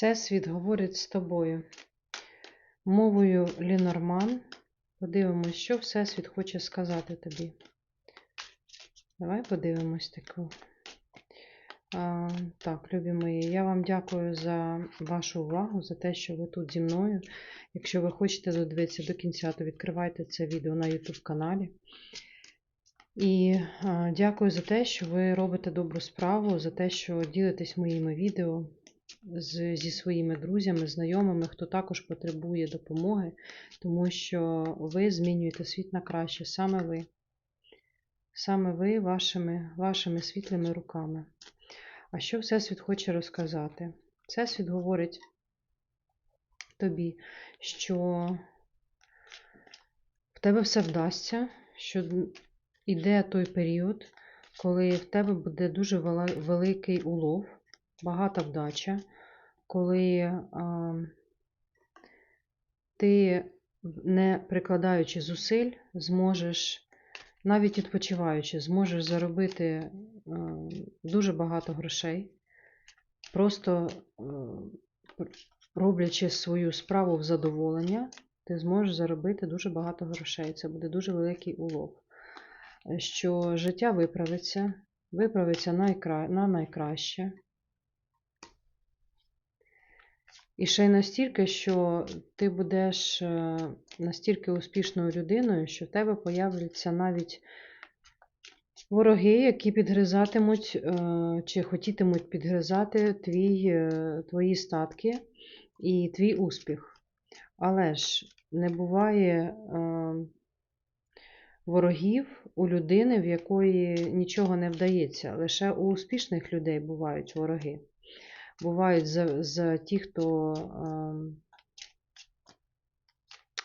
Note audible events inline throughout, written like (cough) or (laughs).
Всесвіт говорить з тобою. Мовою Лінорман. Подивимось, що Всесвіт хоче сказати тобі. Давай подивимось таку. А, так, любі мої, я вам дякую за вашу увагу, за те, що ви тут зі мною. Якщо ви хочете додивитися до кінця, то відкривайте це відео на YouTube каналі. І а, дякую за те, що ви робите добру справу, за те, що ділитесь моїми відео з, зі своїми друзями, знайомими, хто також потребує допомоги, тому що ви змінюєте світ на краще, саме ви. Саме ви вашими, вашими світлими руками. А що Всесвіт хоче розказати? Всесвіт говорить тобі, що в тебе все вдасться, що йде той період, коли в тебе буде дуже великий улов, багата вдача, коли ти, не прикладаючи зусиль, зможеш, навіть відпочиваючи, зможеш заробити дуже багато грошей, просто роблячи свою справу в задоволення, ти зможеш заробити дуже багато грошей. Це буде дуже великий улов. Що життя виправиться, виправиться на найкраще. І ще й настільки, що ти будеш е, настільки успішною людиною, що в тебе появляться навіть вороги, які підгризатимуть е, чи хотітимуть підгризати твій, е, твої статки і твій успіх. Але ж не буває ворогів у людини, в якої нічого не вдається. Лише у успішних людей бувають вороги бувають за, за ті, хто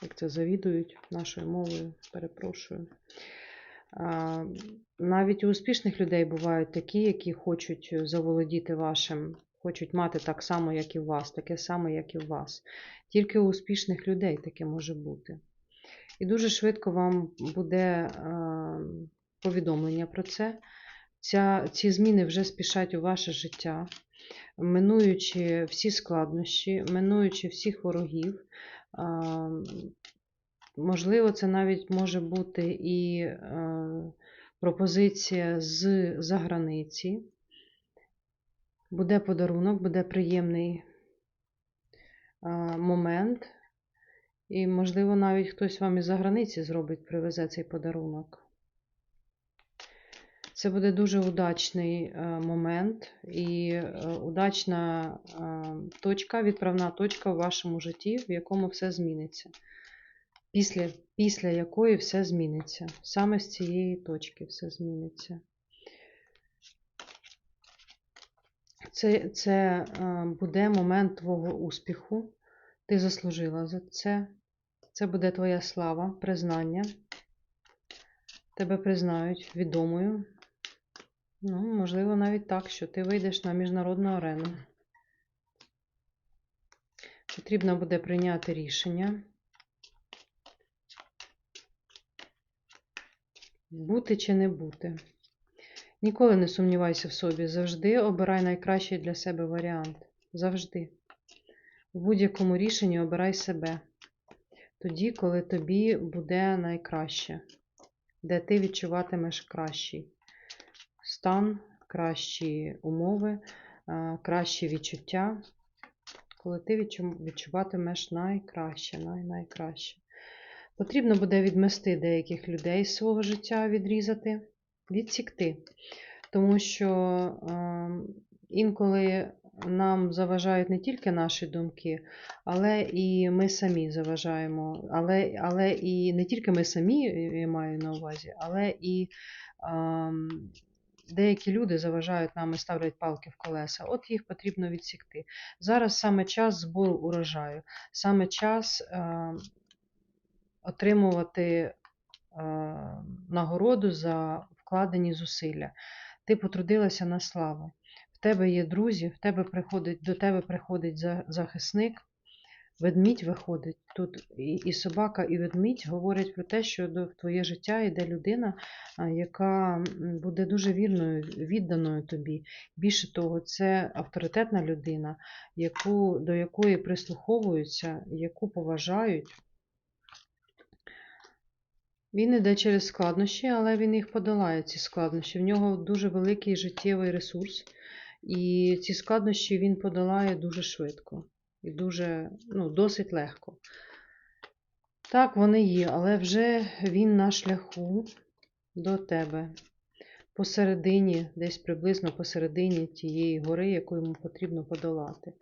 як це завідують нашою мовою, перепрошую. Навіть у успішних людей бувають такі, які хочуть заволодіти вашим, хочуть мати так само, як і у вас, таке саме, як і у вас. Тільки у успішних людей таке може бути. І дуже швидко вам буде повідомлення про це. Ця, Ці зміни вже спішать у ваше життя минуючи всі складнощі, минуючи всіх ворогів. Можливо, це навіть може бути і пропозиція з заграниці. Буде подарунок, буде приємний момент. І, можливо, навіть хтось вам із за границі зробить, привезе цей подарунок. Це буде дуже удачний е, момент і е, удачна е, точка, відправна точка в вашому житті, в якому все зміниться. Після після якої все зміниться. Саме з цієї точки все зміниться. Це, Це буде момент твого успіху. Ти заслужила за це. Це буде твоя слава, признання. Тебе признають відомою. Ну, можливо, навіть так, що ти вийдеш на міжнародну арену. Потрібно буде прийняти рішення. Бути чи не бути. Ніколи не сумнівайся в собі. Завжди обирай найкращий для себе варіант. Завжди. В будь-якому рішенні обирай себе. Тоді, коли тобі буде найкраще, де ти відчуватимеш кращий стан, кращі умови, е, кращі відчуття, коли ти відчуватимеш найкраще, най найкраще. Потрібно буде відмести деяких людей з свого життя, відрізати, відсікти. Тому що е, інколи нам заважають не тільки наші думки, але і ми самі заважаємо. Але але і не тільки ми самі я маю на увазі, але і е, деякі люди заважають нам і ставлять палки в колеса. От їх потрібно відсікти. Зараз саме час збору урожаю, саме час е, отримувати е, нагороду за вкладені зусилля. Ти потрудилася на славу. В тебе є друзі, в тебе приходить, до тебе приходить захисник, Ведмідь виходить тут, і, собака, і ведмідь говорять про те, що в твоє життя йде людина, яка буде дуже вірною, відданою тобі. Більше того, це авторитетна людина, яку, до якої прислуховуються, яку поважають. Він іде через складнощі, але він їх подолає, ці складнощі. В нього дуже великий життєвий ресурс, і ці складнощі він подолає дуже швидко і дуже, ну, досить легко. Так, вони є, але вже він на шляху до тебе. Посередині, десь приблизно посередині тієї гори, яку йому потрібно подолати.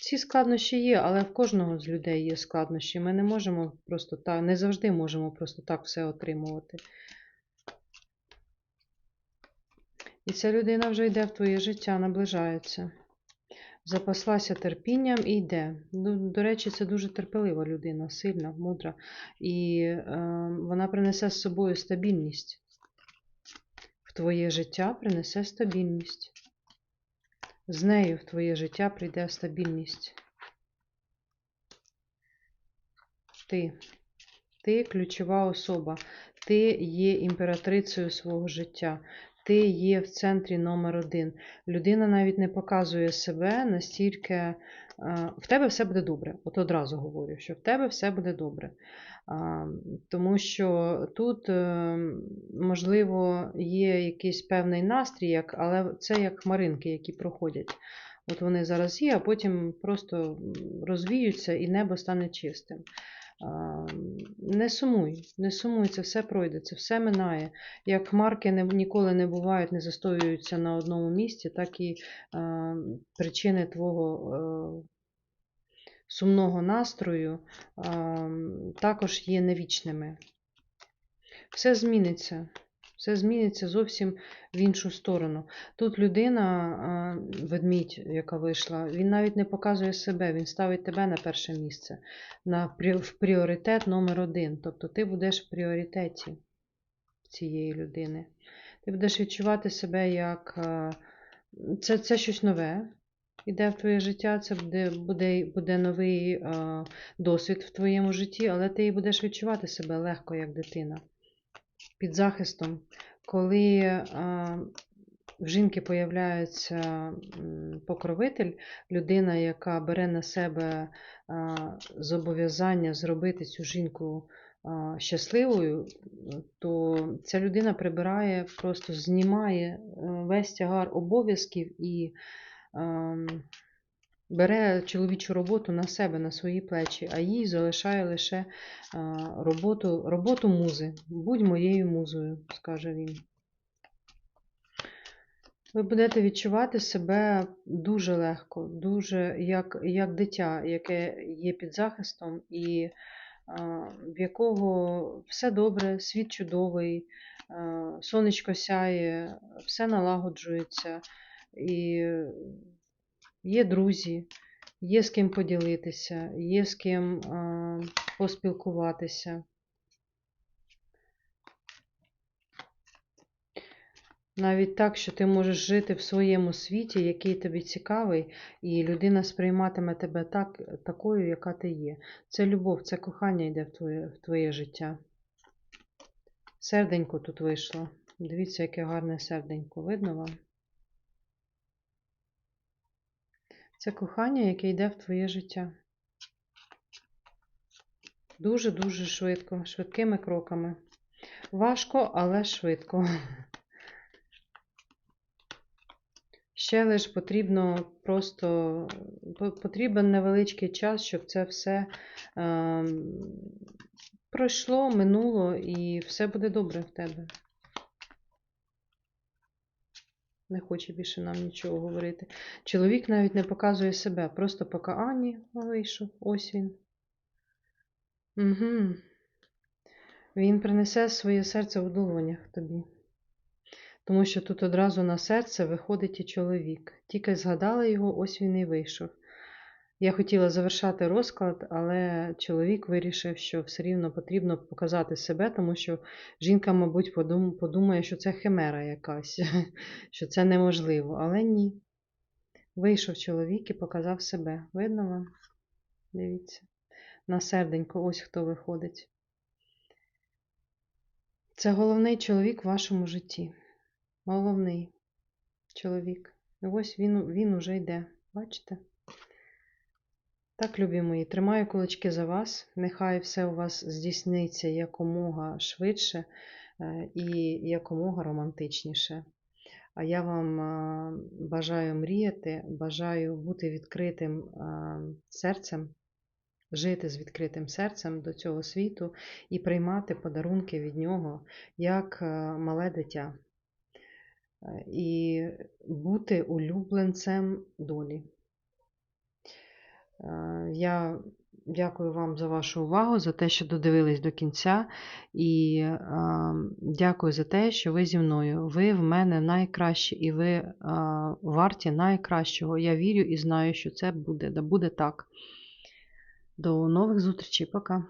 Ці складнощі є, але в кожного з людей є складнощі. Ми не можемо просто так, не завжди можемо просто так все отримувати. І ця людина вже йде в твоє життя, наближається. Запаслася терпінням і йде. Ну, до речі, це дуже терпелива людина, сильна, мудра. І е, вона принесе з собою стабільність. В твоє життя принесе стабільність. З нею в твоє життя прийде стабільність. Ти. Ти ключова особа. Ти є імператрицею свого життя. Ти є в центрі номер один. Людина навіть не показує себе настільки. е, В тебе все буде добре. От одразу говорю, що в тебе все буде добре. Тому що тут, е, можливо, є якийсь певний настрій, але це як хмаринки, які проходять. От вони зараз є, а потім просто розвіються і небо стане чистим. А, Не сумуй, не сумуй, це все пройде, це все минає. Як хмарки не, ніколи не бувають, не застоюються на одному місці, так і е, причини твого е, сумного настрою е, також є невічними. Все зміниться. Все зміниться зовсім в іншу сторону. Тут людина, ведмідь, яка вийшла, він навіть не показує себе, він ставить тебе на перше місце, на, в пріоритет номер один. Тобто ти будеш в пріоритеті цієї людини. Ти будеш відчувати себе як це, це щось нове. Іде в твоє життя, це буде, буде, буде новий досвід в твоєму житті, але ти будеш відчувати себе легко, як дитина під захистом, коли в жінки появляється покровитель, людина, яка бере на себе зобов'язання зробити цю жінку щасливою, то ця людина прибирає, просто знімає е, весь тягар обов'язків і ем, бере чоловічу роботу на себе, на свої плечі, а їй залишає лише роботу, роботу музи. Будь моєю музою, скаже він. Ви будете відчувати себе дуже легко, дуже як, як дитя, яке є під захистом, і а, в якого все добре, світ чудовий, а, сонечко сяє, все налагоджується, і є друзі, є з ким поділитися, є з ким а, поспілкуватися. Навіть так, що ти можеш жити в своєму світі, який тобі цікавий, і людина сприйматиме тебе так, такою, яка ти є. Це любов, це кохання йде в твоє, в твоє життя. Серденько тут вийшло. Дивіться, яке гарне серденько. Видно вам? Це кохання, яке йде в твоє життя. Дуже-дуже швидко, швидкими кроками. Важко, але швидко. Ще лише потрібно просто потрібен невеличкий час, щоб це все е, пройшло, минуло і все буде добре в тебе. Не хоче більше нам нічого говорити. Чоловік навіть не показує себе, просто поки а, вийшов, ось він. Угу. Він принесе своє серце в долонях тобі. Тому що тут одразу на серце виходить і чоловік. Тільки згадали його, ось він і вийшов. Я хотіла завершати розклад, але чоловік вирішив, що все рівно потрібно показати себе, тому що жінка, мабуть, подумає, що це химера якась, (laughs) що це неможливо. Але ні. Вийшов чоловік і показав себе. Видно вам? Дивіться. На серденько, ось хто виходить. Це головний чоловік в вашому житті. Головний чоловік. І ось він, він уже йде. Бачите? Так, любі мої, тримаю кулачки за вас. Нехай все у вас здійсниться якомога швидше е, і якомога романтичніше. А я вам е, бажаю мріяти, бажаю бути відкритим е, серцем, жити з відкритим серцем до цього світу і приймати подарунки від нього як мале дитя. І бути улюбленцем долі. Е, Я дякую вам за вашу увагу, за те, що додивились до кінця. І е, дякую за те, що ви зі мною. Ви в мене найкращі, і ви е, варті найкращого. Я вірю і знаю, що це буде. Да буде так. До нових зустрічей. Пока.